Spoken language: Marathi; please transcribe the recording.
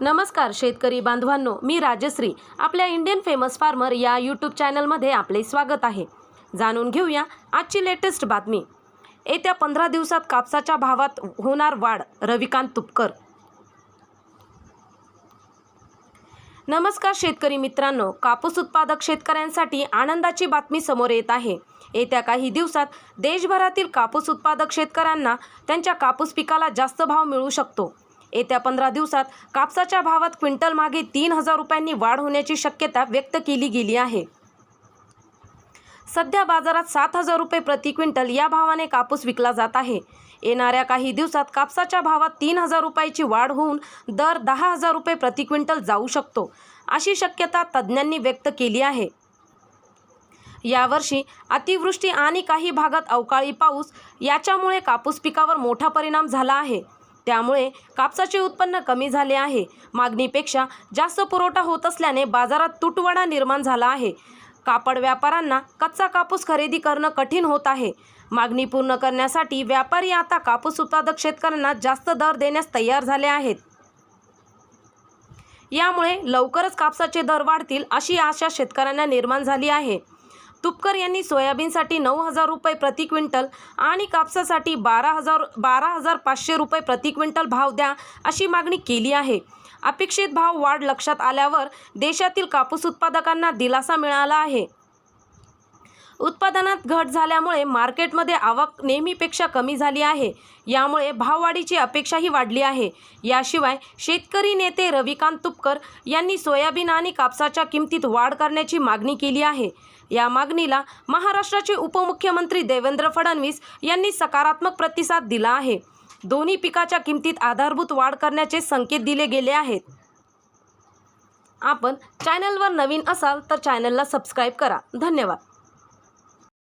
नमस्कार शेतकरी बांधवांनो मी राजश्री आपल्या इंडियन फेमस फार्मर या यूट्यूब चॅनलमध्ये आपले स्वागत आहे. जाणून घेऊया आजची लेटेस्ट बातमी. येत्या पंधरा दिवसात कापसाच्या भावात होणार वाढ रविकांत तुपकर. नमस्कार शेतकरी मित्रांनो कापूस उत्पादक शेतकऱ्यांसाठी आनंदाची बातमी समोर येत आहे. येत्या काही दिवसात देशभरातील कापूस उत्पादक शेतकऱ्यांना त्यांच्या कापूस पिकाला जास्त भाव मिळू शकतो. येत्या पंधरा दिवसात कापसाच्या भावात क्विंटल मागे तीन हजार रुपयांनी वाढ होण्याची शक्यता व्यक्त केली गेली आहे. सध्या बाजारात सात हजार रुपये प्रति क्विंटल या भावाने कापूस विकला जात आहे. येणाऱ्या काही दिवसात कापसाच्या भावात तीन हजार रुपयाची वाढ होऊन दर दहा हजार रुपये प्रति क्विंटल जाऊ शकतो अशी शक्यता तज्ज्ञांनी व्यक्त केली आहे. यावर्षी अतिवृष्टी आणि काही भागात अवकाळी पाऊस याच्यामुळे कापूस पिकावर मोठा परिणाम झाला आहे. त्यामुळे कापसाचे उत्पन्न कमी झाले आहे. मागणीपेक्षा जास्त पुरवठा होत असल्याने बाजारात तुटवडा निर्माण झाला आहे. कापड व्यापाऱ्यांना कच्चा कापूस खरेदी करणं कठीण होत आहे. मागणी पूर्ण करण्यासाठी व्यापारी आता कापूस उत्पादक शेतकऱ्यांना जास्त दर देण्यास तयार झाले आहेत. यामुळे लवकरच कापसाचे दर वाढतील अशी आशा शेतकऱ्यांना निर्माण झाली आहे. तुपकर यांनी सोयाबीनसाठी नऊ हजार रुपये प्रति क्विंटल आणि कापसासाठी बारा हजार बारा हजार पाचशे रुपये प्रति क्विंटल भाव द्या अशी मागणी केली आहे. अपेक्षित भाव वाढ लक्षात आल्यावर देशातील कापूस उत्पादकांना दिलासा मिळाला आहे. उत्पादनात घट झाल्यामुळे मार्केटमध्ये आवक नेहमीपेक्षा कमी झाली आहे. यामुळे भाववाढीची अपेक्षाही वाढली आहे. याशिवाय शेतकरी नेते रविकांत तुपकर यांनी सोयाबीन आणि कापसाच्या किमतीत वाढ करण्याची मागणी केली आहे. या मागणीला महाराष्ट्राचे उपमुख्यमंत्री देवेंद्र फडणवीस यांनी सकारात्मक प्रतिसाद दिला आहे. दोन्ही पिकाच्या किमतीत आधारभूत वाढ करण्याचे संकेत दिले गेले आहेत. आपण चॅनलवर नवीन असाल तर चॅनलला सबस्क्राईब करा. धन्यवाद.